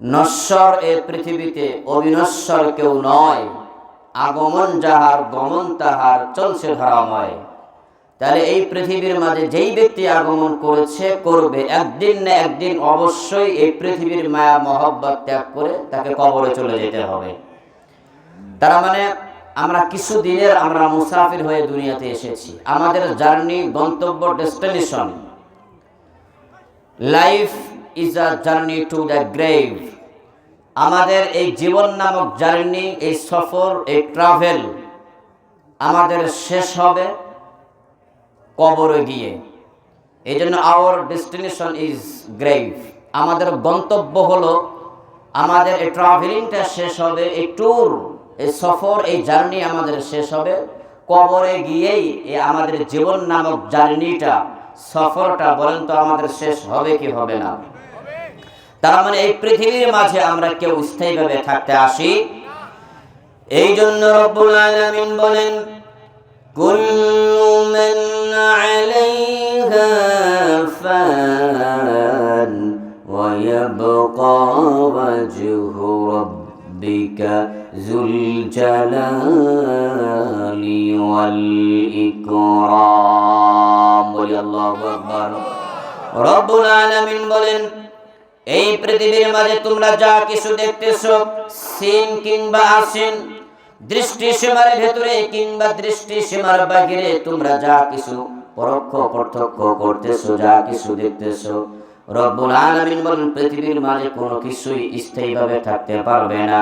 নশ্বর এ পৃথিবীতে অবিনশ্বর কেউ নয়। আগমন যাহার, গমন তাহার, চলছে ধারাময়। তাহলে এই পৃথিবীর মাঝে যেই ব্যক্তি আগমন করেছে, করবে, একদিন না একদিন অবশ্যই এই পৃথিবীর মায়া, মহব্বত ত্যাগ করে তাকে কবরে চলে যেতে হবে। তার মানে আমরা কিছু দিনের আমরা মুসাফির হয়ে দুনিয়াতে এসেছি। আমাদের জার্নি, গন্তব্য, destination. Life is a journey to the grave আমাদের এই জীবন নামক জার্নি এই সফর, এই ট্রাভেল আমাদের শেষ হবে কবরে গিয়ে। এই জন্য আওয়ার ডেস্টিনেশন ইজ গ্রেভ আমাদের গন্তব্য হলো আমাদের এই ট্রাভেলিংটা শেষ হবে, এই ট্যুর এই সফর, এই জার্নি আমাদের শেষ হবে। কবরে গিয়েই এই আমাদের জীবন নামক জার্নিটা সফরটা বলেন তো আমাদের শেষ হবে কি হবে না? তার মানে এই পৃথিবীর মাঝে আমরা কেউ স্থায়ীভাবে থাকতে আসি। এই জন্য রব্বুল আলামিন বলেন, কুল্লু মান আলাইহা ফান ওয়া ইয়াবকা ওয়াজহু রাব্বিকা যুল জালালি ওয়াল ইকরাম। বলি আল্লাহু আকবার। রব্বুল আলামিন বলেন এই পৃথিবীর মাঝে তোমরা যা কিছু দেখতেছো, সিন কিংবা আসিন দৃষ্টি সীমার ভেতরে কিংবা দৃষ্টি সীমার বাহিরে তোমরা যা কিছু পরোক্ষ প্রত্যক্ষ করতেছো, যা কিছু দেখতেছো, রব্বুল আলামিন বলেন, পৃথিবীর মাঝে কোনো কিছুই স্থায়ীভাবে থাকতে পারবে না।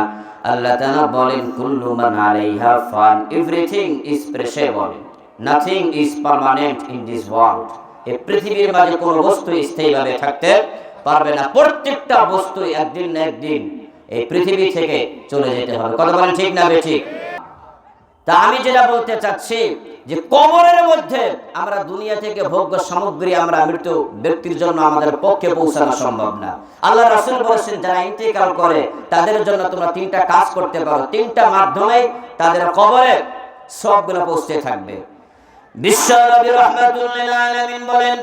আল্লাহ তাআলা বলেন, কুল্লু মান আলাইহা fun, everything is possible nothing is permanent in this world. এই পৃথিবীর মাঝে কোনো বস্তু স্থায়ীভাবে থাকতে পারবে না। প্রত্যেকটা বস্তু একদিন না একদিন এই পৃথিবী থেকে চলে যেতে হবে। কথা বলেন ঠিক না বেঠিক? তা আমি যেটা বলতে চাচ্ছি যে কবরের মধ্যে আমরা দুনিয়া থেকে ভোগ্য সামগ্রী, আমরা মৃত্যু ব্যক্তির জন্য আমাদের পক্ষে পৌঁছানো সম্ভব না। আল্লাহ রাসূল বলেছেন, যারা ইন্তেকাল করে, তাদের জন্য তোমরা তিনটা কাজ করতে পারো। তিনটা মাধ্যমে তাদের কবরে সবগুলো পৌঁছতে থাকবে। বিশ্বনবী রহমাতুল্লিল আলামিন বলেন,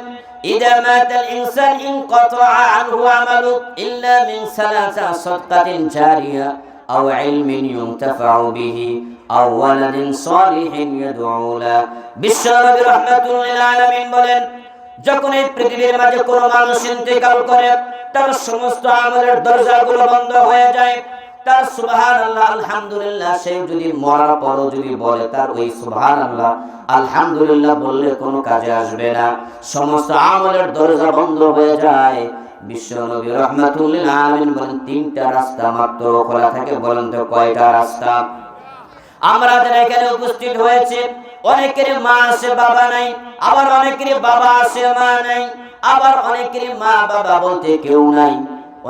ইদা মাতাল ইনসান ইন কাতা আনহু আমালু ইল্লা মিন সালাসা সাদাকাতিন জারিয়া আও ইলমিন ইউনতাফাউ বিহি আও ওয়ালাদিন সালিহিন ইয়াদউ লা বিশ্বনবী রহমাতুল্লিল আলামিন বলেন, যখন এই পৃথিবীর মাঝে কোনো মানুষ ইন্তেকাল করে, তার সমস্ত আমলের দরজাগুলো বন্ধ হয়ে যায়। তার সুবহান আল্লাহ আলহামদুলিল্লাহ, সে যদি মরার পরও যদি বলে তার ওই সুবহান আল্লাহ আলহামদুলিল্লাহ বললে কোনো কাজে আসবে না। সমস্ত আমলের দরজা বন্ধ হয়ে যায়। বিশ্ব নবী রহমাতুল্লিল আলামিন বলেন, তিনটা রাস্তা মাত্র খোলা থাকে, বলেন তো কয়টা রাস্তা? আমরা যারা এখানে উপস্থিত হয়েছে, অনেকের মা আছে, বাবা নাই, আবার অনেকের বাবা আছে, মা নাই, আবার অনেকের মা বাবা বলতে কেউ নাই।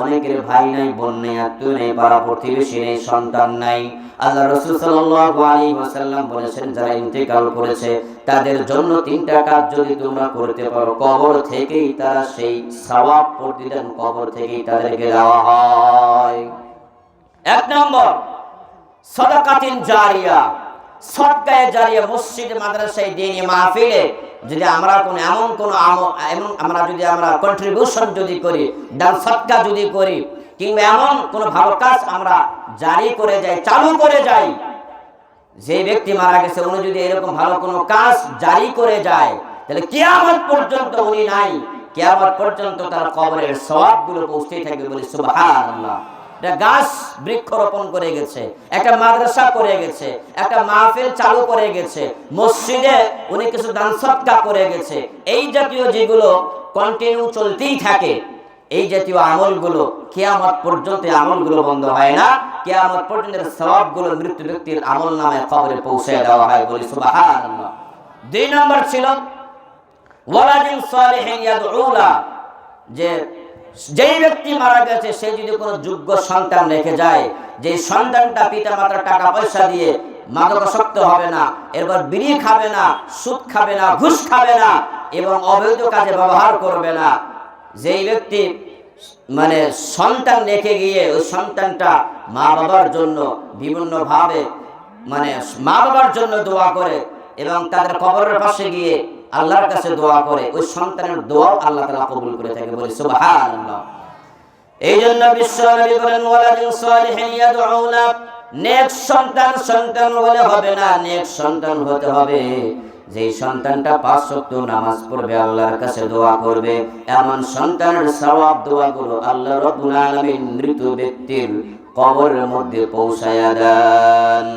অনেকের ভাই নাই, বোন নেই, আত্মীয় নেই, পাড়া প্রতিবেশী নেই, সন্তান নাই। আল্লাহ রসুল সাল্লাল্লাহু আলাইহি ওয়াসাল্লাম বলেছেন, যারা ইন্তেকাল করেছে, তাদের জন্য তিনটা কাজ যদি তোমরা করতে পারো, কবর থেকেই তারা সেই সওয়াব প্রতিদান কবর থেকেই তাদেরকে দেওয়া হয়। এক নম্বর, সদাকাতিন জারিয়া। সদকায়ে জারিয়া মসজিদ মাদ্রাসায় দিনী মাহফিলে যদি আমরা কোন এমন কোন এমন আমরা যদি আমরা কন্ট্রিবিউশন যদি করি, দান সৎকা যদি করি, কিংবা এমন কোন ভালো কাজ আমরা জারি করে যাই, চালু করে যাই, যে ব্যক্তি মারা গেছে, উনি যদি এরকম ভালো কোনো কাজ জারি করে যায়, তাহলে কিয়ামত পর্যন্ত উনি নাই। কিয়ামত পর্যন্ত তার কবরের সওয়াবগুলো পৌঁছতেই থাকবে বলে সুবহানাল্লাহ। একটা গাছ বৃক্ষরোপণ করে গেছে, একটা মাদ্রাসা করে গেছে, একটা মাহফিল চালু করে গেছে, মসজিদে উনি কিছু দান সৎকা করে গেছে। এই জাতীয় যেগুলো কন্টিনিউ চলতেই থাকে, এই জাতীয় আমলগুলো কেয়ামত পর্যন্ত আমলগুলো বন্ধ হয় না। কেয়ামত পর্যন্ত সওয়াবগুলো মৃত্যু ব্যক্তির আমল নামে খবরে পৌঁছে দেওয়া হয় বলি সুবহানাল্লাহ। দুই নম্বর ছিল, ওয়ালাদিন সালিহিন ইয়াদউলা যে যেই ব্যক্তি মারা গেছে, সে যদি কোনো যোগ্য সন্তান রেখে যায় যে সন্তানটা পিতা মাতার টাকা পয়সা দিয়ে মাদকাসক্ত হবে না, এরপর বিড়ি খাবে না, সুদ খাবে না, ঘুষ খাবে না, এবং অবৈধ কাজে ব্যবহার করবে না, যেই ব্যক্তি মানে সন্তান রেখে গিয়ে ওই সন্তানটা মা বাবার জন্য বিভিন্নভাবে মানে মা বাবার জন্য দোয়া করে এবং তাদের কবরের পাশে গিয়ে আল্লাহর কাছে দোয়া করে, ওই সন্তানের দোয়া আল্লাহ তালা কবুল করে থাকে, বলে সুবহানাল্লাহ। এই জন্য বিশ্ব নবী বলেন, ওয়ালাদিন সালিহিন ইয়াদউনা। নেক সন্তান সন্তান বলে হবে না, নেক সন্তান হতে হবে। যেই সন্তানটা পাঁচ ওয়াক্ত নামাজ পড়বে, আল্লাহর কাছে দোয়া করবে, এমন সন্তানের সওয়াব দোয়াগুলো আল্লাহ রাব্বুল আলামিন মৃত ব্যক্তির কবরের মধ্যে পৌঁছায়া দেন।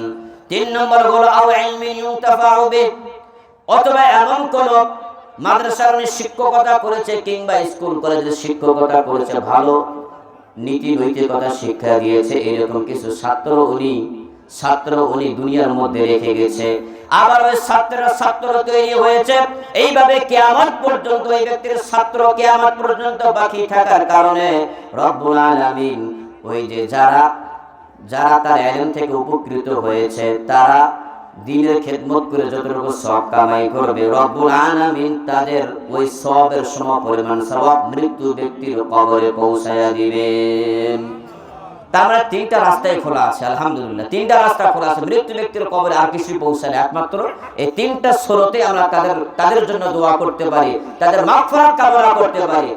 তিন নম্বর হলো, আও ইলমিন ইউতাফাউ বিহি। অথবা এমন কোন মাদ্রাসার উনি শিক্ষকতা করেছে কিংবা স্কুল কলেজের শিক্ষকতা করেছে, ভালো নীতি নৈতিকতা শিক্ষা দিয়েছে, এরকম কিছু ছাত্র উনি ছাত্র উনি দুনিয়ার মধ্যে রেখে গেছে। আবার ওই ছাত্ররা ছাত্র তৈরি হয়েছে। এইভাবে কেয়ামত পর্যন্ত এই ব্যক্তির ছাত্র কেয়ামত পর্যন্ত বাকি থাকার কারণে রব্বুল আলামিন ওই যে যারা যারা তার এলেম থেকে উপকৃত হয়েছে, তারা দিনের খেদমত করে যতটুকু সব কামাই করবে, রব্বুল আলামিন তাদের ওই সবের সম পরিমাণ সওয়াব মৃত্যু ব্যক্তির কবরে পৌঁছায়া দিবেন। তার তিনটা রাস্তায় খোলা আছে, আলহামদুলিল্লাহ। তিনটা রাস্তা খোলা আছে, মৃত্যু ব্যক্তির কবরে আর কিছু পৌঁছালে একমাত্র এই তিনটা স্রোতে আমরা তাদের তাদের জন্য দোয়া করতে পারি, তাদের মাগফিরাত কামনা করতে পারি।